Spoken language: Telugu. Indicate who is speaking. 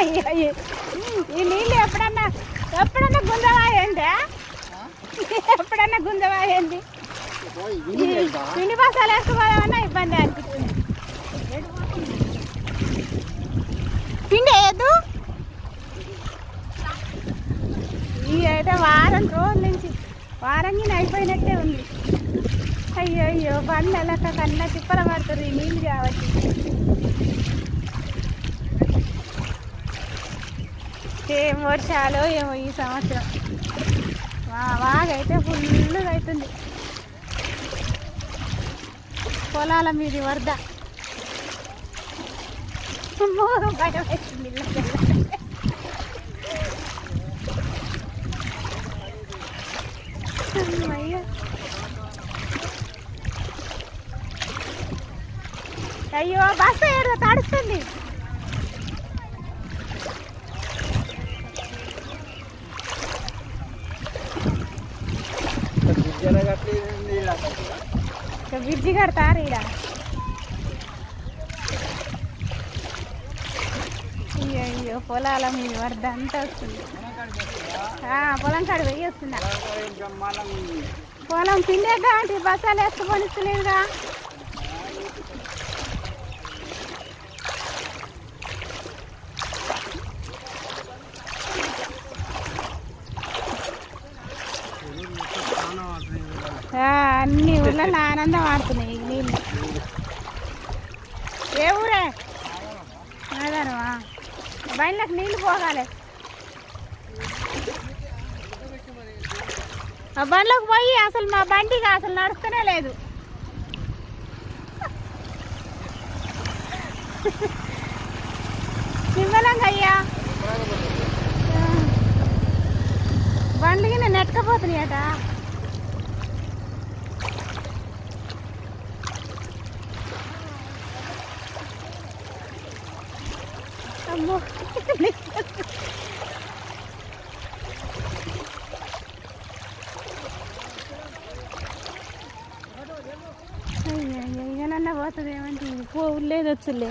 Speaker 1: ఈ నీళ్ళు ఎప్పుడన్నా ఎప్పుడన్నా గుంజవాయండి ఎప్పుడన్నా గుంజవాయండి? పిండి బస్సాలు వేసుకోవాలన్నా ఇబ్బంది అనిపిస్తుంది. పిండి వేయద్దు ఈ అయితే వారం రోజుల నుంచి వారంగా అయిపోయినట్టే ఉంది. అయ్యో అయ్యో బండ్లు ఎలా కన్నా తిప్పల పడుతుంది ఈ నీళ్ళు కాబట్టి. ఏం వర్షాలు ఏమో ఈ సంవత్సరం. బాగైతే ఫుల్గా అవుతుంది పొలాల మీది వరద. భయం అయ్యో బస్సు ఏడు తడుస్తుంది. బ్రిడ్జి కడతారు ఈడ అయ్యో పొలాల మీద వరద అంతా వస్తుంది. ఆ, పొలం కాడ వెయ్యి వస్తున్నా. పొలం పిండేగా అంటే బస్సాలు వేసుకొని ఇస్తలేదుగా ఆ, అన్ని ఊళ్ళలో ఆనందం ఆడుతున్నాయి నీళ్ళు. ఏ ఊరే? ఆధారమా బండ్లకు నీళ్ళు పోగాలి. ఆ బండ్లోకి పోయి అసలు మా బండికి అసలు నడుస్తూనే లేదు. నిమ్మలంగా అయ్యా. కింద బండ్లకి నెట్టకపోతున్నాయట. అమ్మో. అయ్యో ఇకనన్నా పోతుంది ఏమంటే పోలేదు వచ్చులే